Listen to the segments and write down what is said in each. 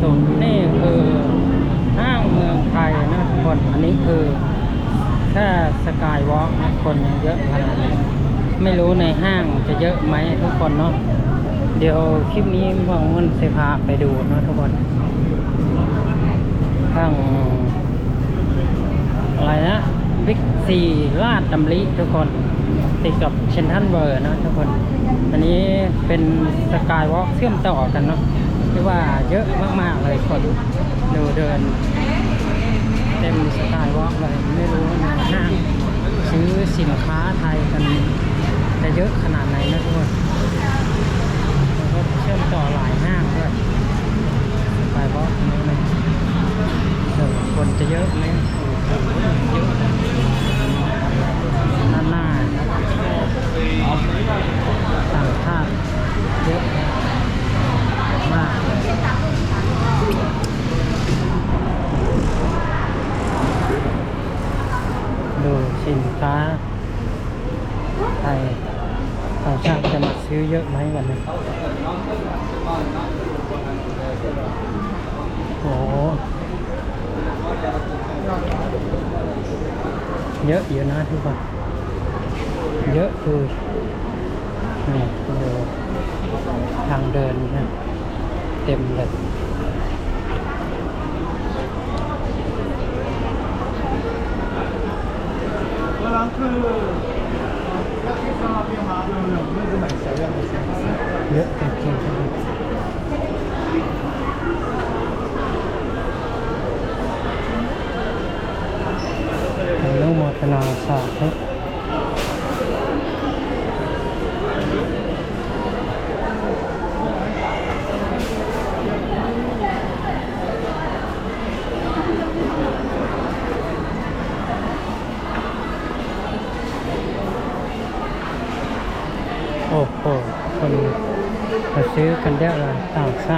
สุดนี่คือห้างเมืองไทยนะทุกคน อันนี้คือแค่สกายวอล์กนะคนเยอะขนาดนี้ไม่รู้ในห้างจะเยอะไหมทุกคนเนาะเดี๋ยวคลิปนี้พวกมันจะพาไปดูเนาะทุกคนห้างอะไรนะบิ๊กซีลาดดำริทุกคนติดกับเชนทันเวอร์นะทุกคน อันนี้เป็นสกายวอล์กเชื่อมต่อกันเนาะ เรียกว่าเยอะมากๆเลยคนดูเดิน เต็มสกายวอล์กเลยไม่รู้ในห้างซื้อสินค้าไทยกันจะเยอะขนาดไหนนะทุกคนก็เชื่อมต่อหลายห้างด้วยสกายวอล์กนี้นะเดี๋ยวคนจะเยอะไหมหเยอะด้าหน้าต่างชาติเยอะมากเลย ดูสิน ค้าไทยต่างชาติจะมาซื้อเยอะไหมวันนี้ โอ้โหเยอะอยู่นะทุกคนเยอะคือนี่ดูทางเดินนะ เต็มเลย 네, 감사합니다.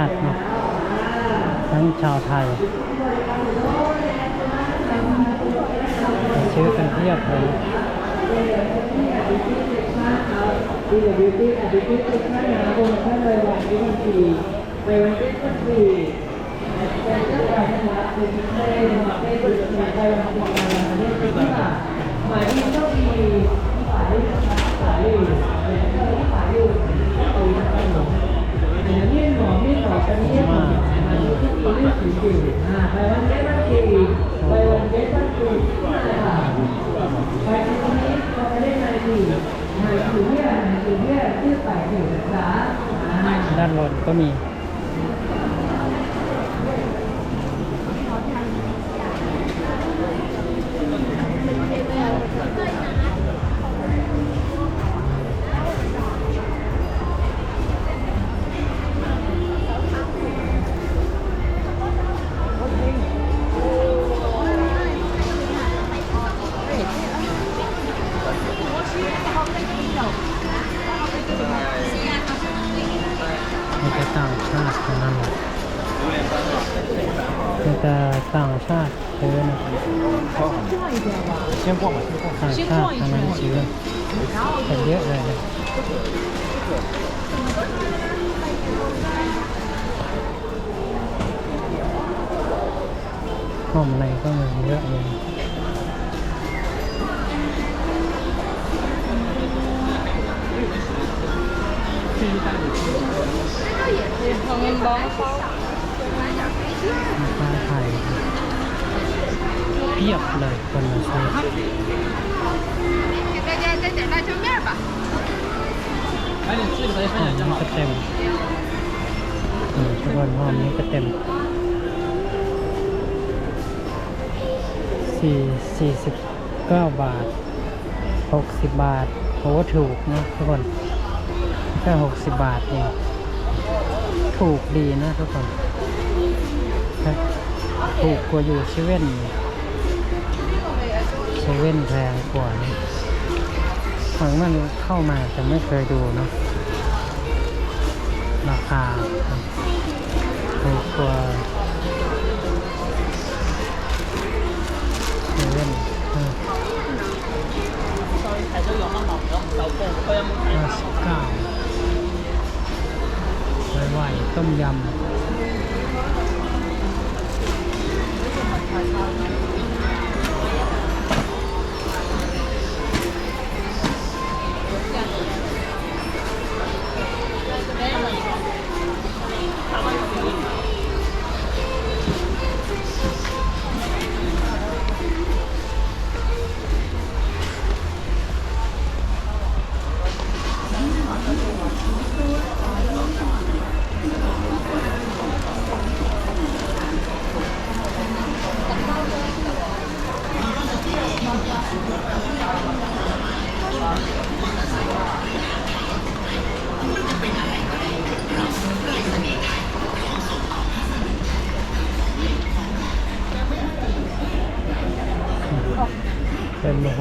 าติเนาะทั้งชาวไทยมาซื้อกันเพียบเลยดีกับบิวตี้กับบิวตี้ท่านนะโปรโมชั่นรายวันนี้ทันทีในวันที่ดีแต่เจ้าบ่าวนะคะเป็นเต้นมาเต้บุญถึงรายวันที่มาเรียกที่ว่าหมายที่โชคดีที่ฝ่ายนะคะฝ่าย ไปวันเด็กวันดีไปวันเด็กวันดีค่ะไปที่นี้เราไปได้ในดีหายถึงเนี่ยหมายถึงเนี่ยที่ฝ่ายอยู่นะคะอ่าด้านบนก็มี มีแต่ต่างชาติทั้งนั้นมีแต่ต่างชาติเยอะนะต่างชาติทั้งนั้นเยอะเนเยอะเลยนะห้องในก็เงินเยอะเลย บ้องเขาป้าไทยเพียบเลยคนมาซื้อนี่ก็เต็มทุกคนหอมนี่ก็เต็มสี่สี่สิบเก้าบาทหกสิบบาทโอ้ถูกนะทุกคนแค่หกสิบบาทเอง ถูกดีนะทุกคนครับถูกกว่าอยู่เซเว่นเซเว่นแพงกว่านะฝั่งมันเข้ามาแต่ไม่เคยดูเนาะราคาถูกกว่าเซเว่นห้าสิบเก้า ต้มยำ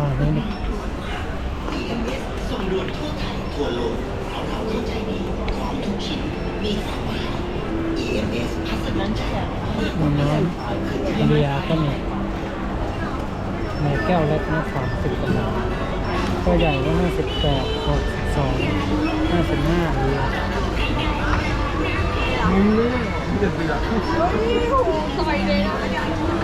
ไวๆต้มยำเป็นมาว่านี่นี่มันน้อยเบียร์ก็มีในแก้วเล็กนะสามสิบกว่าบาทตัวใหญ่ก็ห้าสิบแปดหกสิบสองห้าสิบห้าเบียร์อันนี้ข้าวเก้าสิบ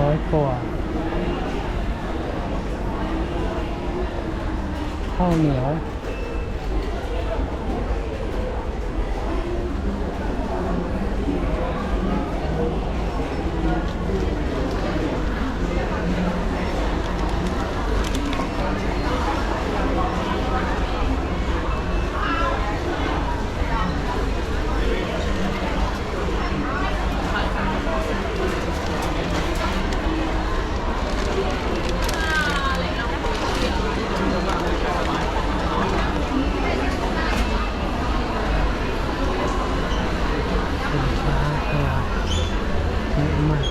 ร้อยกว่าข้าวเหนียว สินค้าตลาดเยอะมาก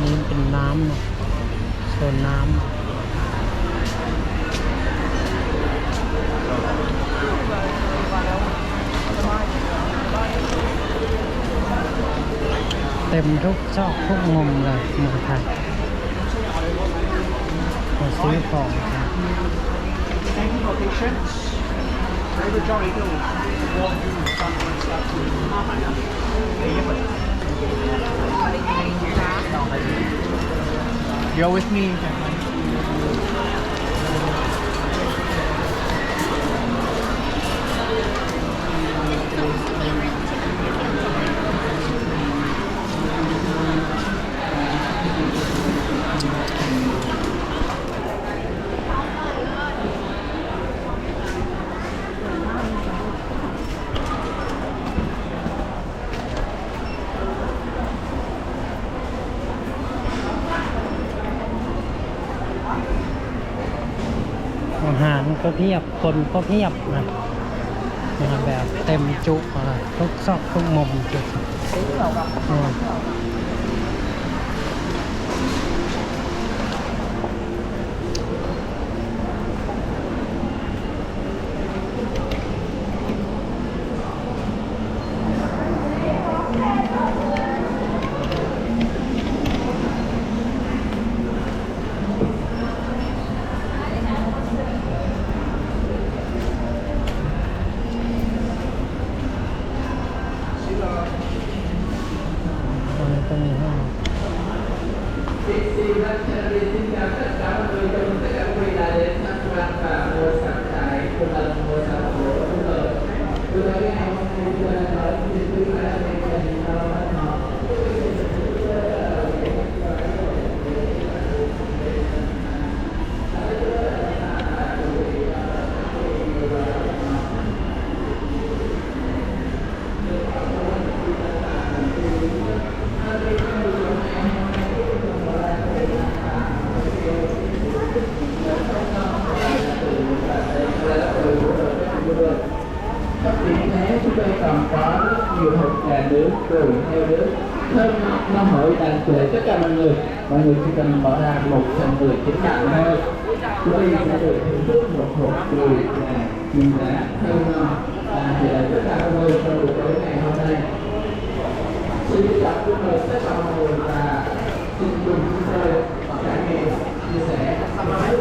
นี่เป็นน้ำเนาะโซนน้ำ เต็มทุกซอกทุกมุมเลยเมืองไทยมซื้อของกันเว with me ค่ะ ก็เพียบคนก็เพียบนะมาแบบเต็มจุอะไรทุกซอกทุกมุมจุด do I have time to trình mở ra một trăm mười chín ngàn thôi quý vị sẽ được thưởng thức một hộp cười và chiều giá theo năm và thì là rất là hơn cho buổi tối ngày hôm nay. Xin được gặp quý vị sẽ chào người và xin cùng chúng tôi và trải nghiệm chia sẻ. thăm hỏi